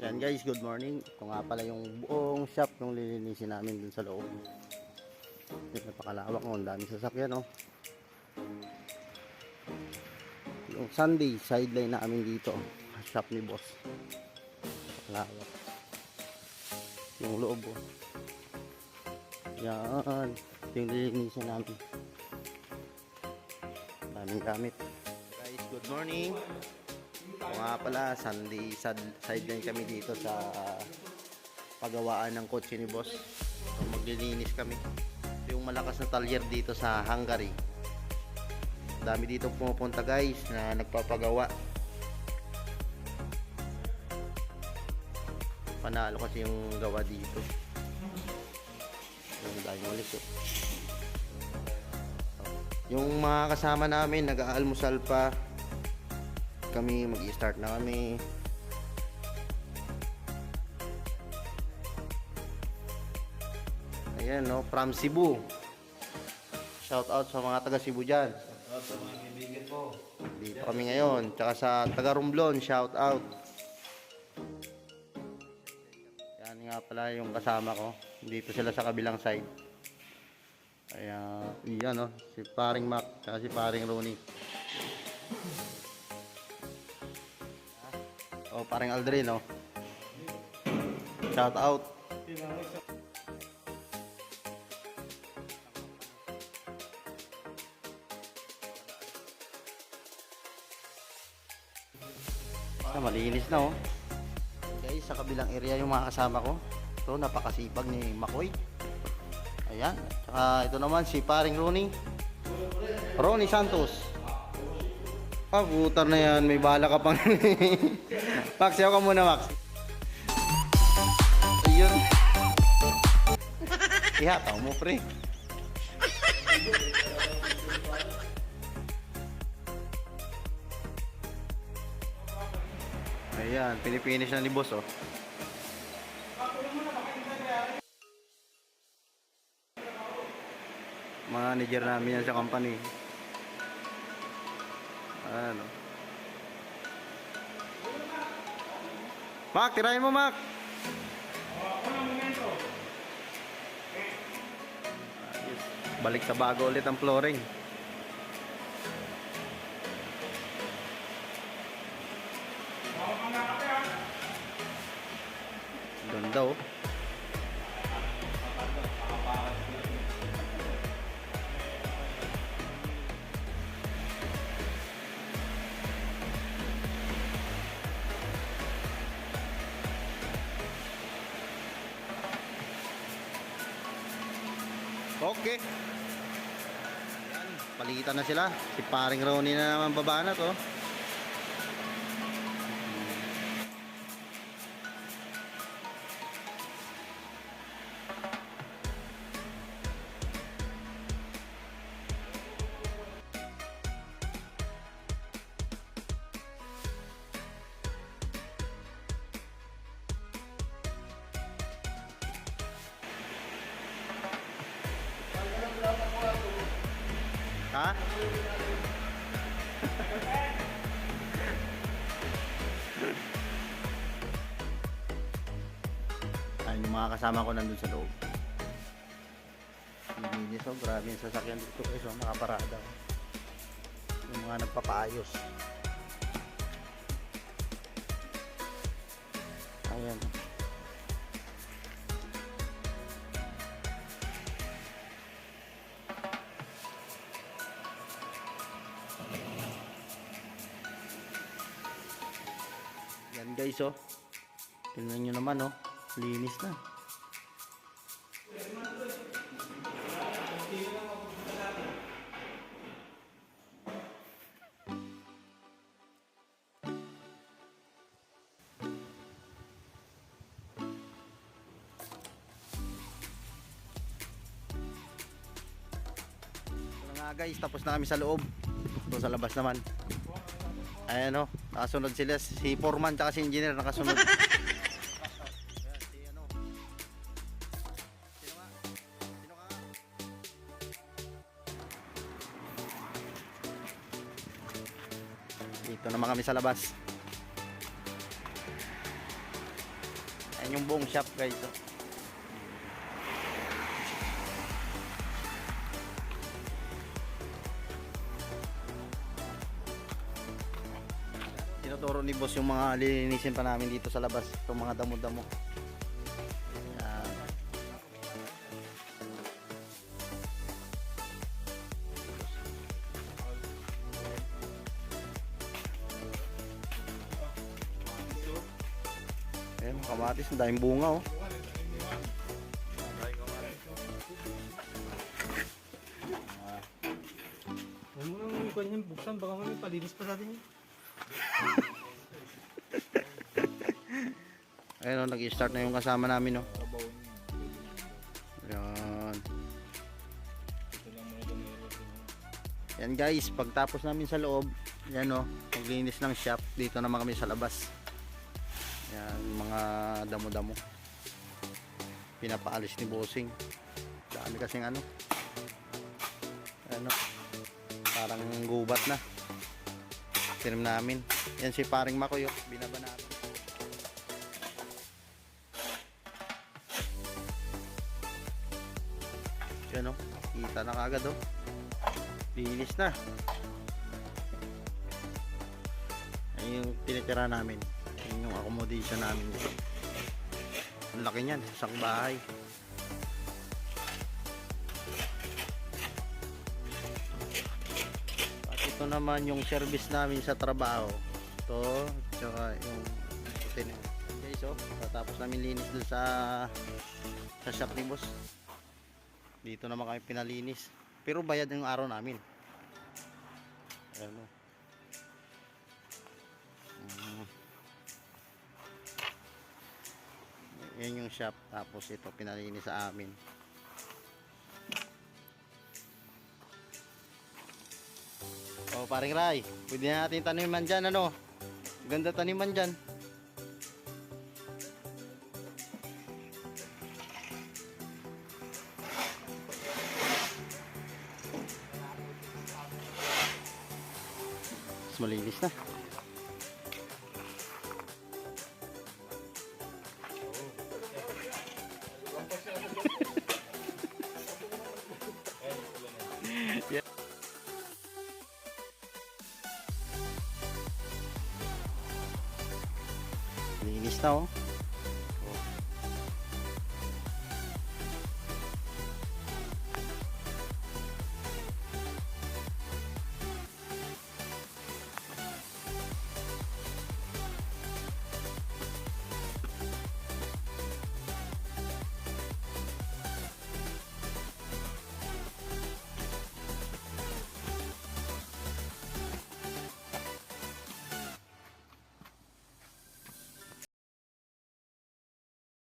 Yan guys, good morning. Ito nga pala yung buong shop yung lilinisin namin dun sa loob. Napakalawak mo, ang dami sasakyan oh. Yung Sunday, sideline namin dito. Shop ni boss. Napakalawak. Yung loob oh. Yan. Ito yung lilinisin namin. Daming gamit. Guys, good morning. O nga pala, Sunday sideline kami dito sa pagawaan ng kotse ni boss. So, maglilinis kami. Yung malakas na talyer dito sa Hungary. Dami dito pumupunta guys na nagpapagawa. Panalo kasi yung gawa dito. Ang dahil ulit eh. Yung mga kasama namin, nag-aalmusal pa kami, mag-start na kami. Ayan, no, from Cebu. Shout out sa mga taga Cebu dyan. At sa mga kaibigan ko. Dito kami ngayon. Tsaka sa taga Romblon, shout out. Yan nga pala yung kasama ko. Dito sila sa kabilang side. Kaya, yan no, si paring Mac, tsaka si paring Rooney. Oh, paring Aldrin, no. Shout out. Ah, malinis na oh. Guys, sa kabilang area yung mga kasama ko. Ito, napakasipag ni Makoy. Ayan. Tsaka ito naman si paring Rooney. Ronnie Santos. Ah, na yan. May bala ka pang. Max, yaw ka muna, Max. Ayun. Ihataw mo, pre. Ayan, pinipinish na ni boss, oh. Manager namin yan sa company. Ano? Mac, tirahin mo, Mac! Balik sa bago ulit ang flooring. Okay. Yan, paligitan na sila. Si paring Ronnie na naman baba na to. Ha? Ayun yung mga kasama ko nandun sa loob. Linis oh, grabe yung sasakyan dito guys oh, nakaparada. oh. Yung mga nagpapaayos. Ayan. oh. Guys oh. Tingnan nyo naman oh. Linis na. Nga guys, tapos na kami sa loob. Ito sa labas naman. Ayan o, nakasunod sila. Si foreman tsaka si engineer nakasunod. Ayan? Dito naman kami sa labas. Yan yung buong shop guys. Oh. Tinuturo ni boss yung mga lilinisin pa namin dito sa labas. Itong mga damo-damo. Yan. Ayan, kamatis. Ang daming bunga oh. Huwag mo nang buksan, baka may palinis pa sa atin yun. Ayun oh, nag-start na yung kasama namin oh. Ayan. Yan guys, pagtapos namin sa loob, yan oh, maglinis ng shop. Dito naman kami sa labas. Yan, mga damo-damo. Pinapaalis ni Bossing. Dami kasing ano. Ano, parang gubat na. Tinim namin. Yan si paring Makoy, oh, binaba namin. Yan oh, kita na kagad oh. Linis na. Ayun yung tinitira namin. Ayun yung accommodation namin. Ang laki niyan, isang bahay. Ito naman yung service namin sa trabaho. Ito, tsaka yung puti na. Guys, oh, tatapos namin linis dun sa sa shop ni boss. Dito naman kami pinalinis. Pero bayad yung araw namin. Ayan o. Mm. Yan yung shop. Tapos ito pinalinis sa amin. Paring Ray, pwede na natin taniman dyan ano. Ganda taniman dyan. Mas malinis na. Yeah. Linis na oh.